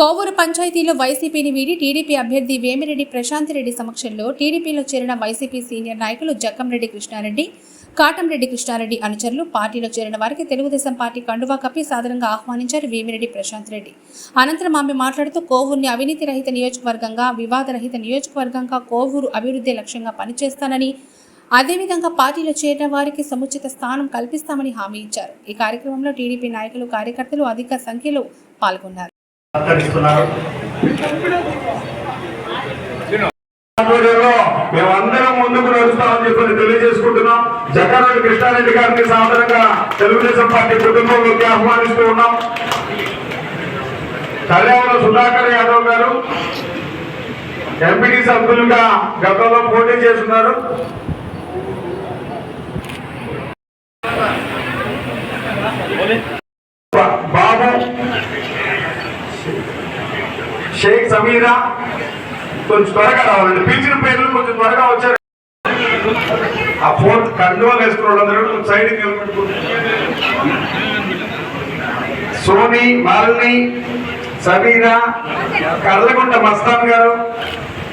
కోవూరు పంచాయతీలో వైసీపీని వీడి టీడీపీ అభ్యర్థి వేమిరెడ్డి ప్రశాంతిరెడ్డి సమక్షంలో టీడీపీలో చేరిన వైసీపీ సీనియర్ నాయకులు జక్కంరెడ్డి కృష్ణారెడ్డి కాటంరెడ్డి కృష్ణారెడ్డి అనుచరులు పార్టీలో చేరిన వారికి తెలుగుదేశం పార్టీ కండువా కప్పి సాధారణంగా ఆహ్వానించారు వేమిరెడ్డి ప్రశాంత్ రెడ్డి అనంతరం ఆమె మాట్లాడుతూ కోవూరుని అవినీతి రహిత నియోజకవర్గంగా వివాదరహిత నియోజకవర్గంగా కోవూరు అభివృద్ధి లక్ష్యంగా పనిచేస్తానని అదేవిధంగా పార్టీలో చేరిన వారికి సముచిత స్థానం కల్పిస్తామని హామీ ఇచ్చారు. ఈ కార్యక్రమంలో టీడీపీ నాయకులు కార్యకర్తలు అధిక సంఖ్యలో పాల్గొన్నారు. సత్కరిస్తున్నారు మేమందరం ముందుకు నడుస్తామని చెప్పి తెలియజేసుకుంటున్నాం. జగన్రెడ్డి కృష్ణారెడ్డి గారిని సాధారణంగా తెలుగుదేశం పార్టీ కుటుంబంలోకి ఆహ్వానిస్తూ ఉన్నాం. కళ్యాణ సుధాకర్ యాదవ్ గారు ఎంపీటీ సభ్యులుగా గతంలో పోటీ చేస్తున్నారు. షేక్ సమీరా. కొంచెం త్వరగా రావాలండి. పిలిచిన పేర్లు కొంచెం త్వరగా వచ్చారు. ఆ ఫోన్ కండువాలు వేసుకున్న వాళ్ళందరూ కొంచెం సైడ్ సోని మాలిని సమీరా కర్లగుంట మస్తాన్ గారు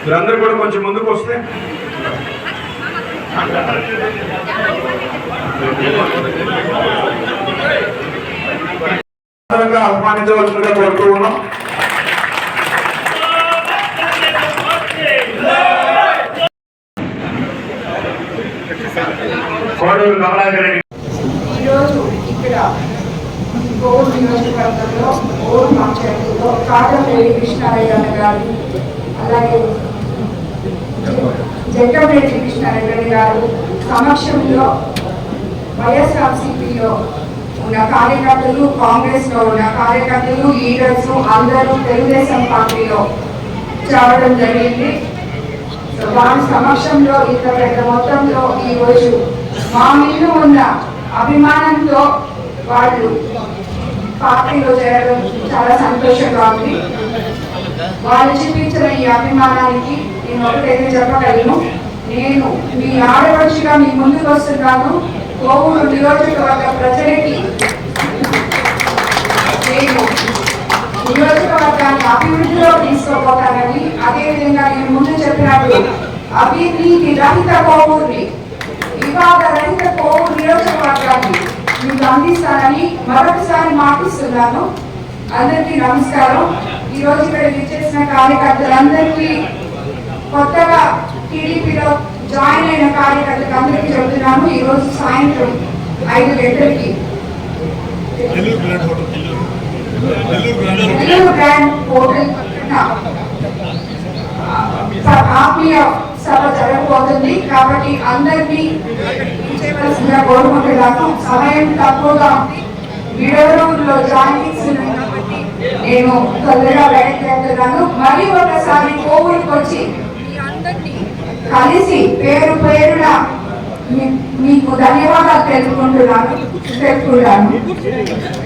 వీరందరూ కూడా కొంచెం ముందుకు వస్తే. ఆహ్వానించవలసిందిగా కోరుతూ ఉన్నాం కోడూరు కమలాకర్ రెడ్డి. ఈరోజు ఇక్కడ గోల్ నియోజకవర్గంలో గోల్ పంచాయతీలో కాటంరెడ్డి కృష్ణారెడ్డి గారు అలాగే జగ్గంరెడ్డి కృష్ణారెడ్డి గారు సమక్షంలో వైఎస్ఆర్సీపీలో ఉన్న కార్యకర్తలు కాంగ్రెస్లో ఉన్న కార్యకర్తలు లీడర్స్ అందరూ తెలుగుదేశం పార్టీలో చేరడం జరిగింది. వారి సమక్షంలో ఇంత పెద్ద మొత్తంలో ఈ రోజు మా మీద ఉన్న అభిమానంతో వాళ్ళు పార్టీలో చేరడం చాలా సంతోషంగా ఉంది. వాళ్ళు చూపించిన ఈ అభిమానానికి నేను ఒకటైతే చెప్పగలను. నేను మీ ఆడవడుచుగా మీ ముందుకు వస్తున్నాను. కోవూరు నియోజకవర్గ ప్రజలకి నేను నియోజకవర్గాన్ని అభివృద్ధిలో తీసుకోపోతానని అదేవిధంగా నేను చెప్పినట్టు అభివృద్ధి రహిత కోవూరిని వివాద రహిత కోవూరు నియోజకవర్గాన్ని మీకు అందిస్తానని మరొకసారి మాటిస్తున్నాను. అందరికీ నమస్కారం. ఈ రోజు ఇక్కడ విచ్చేసిన కార్యకర్తలందరికీ కొత్తగా టీడీపీలో జాయిన్ అయిన కార్యకర్తలకు అందరికీ చెబుతున్నాను. ఈ రోజు సాయంత్రం ఐదు గంటలకి. Nellore grand hotel Nellore grand hotel Nellore grand hotel ఆత్మీయ సభ జరగబోతుంది. కాబట్టి అందరినీ చేయవలసిందిగా కోరుకుంటున్నాను. సమయం తక్కువగా ఉంది విడవరంలో జాయినింగ్స్ కాబట్టి నేను తొందరగా వెనక్కి వెళ్తున్నాను. మరి ఒకసారి కోవిడ్కి వచ్చి మీ అందరినీ కలిసి పేరు పేరున మీ- మీకు ధన్యవాదాలు తెలుపుకుంటున్నాను. తెలుపుకుంటాను.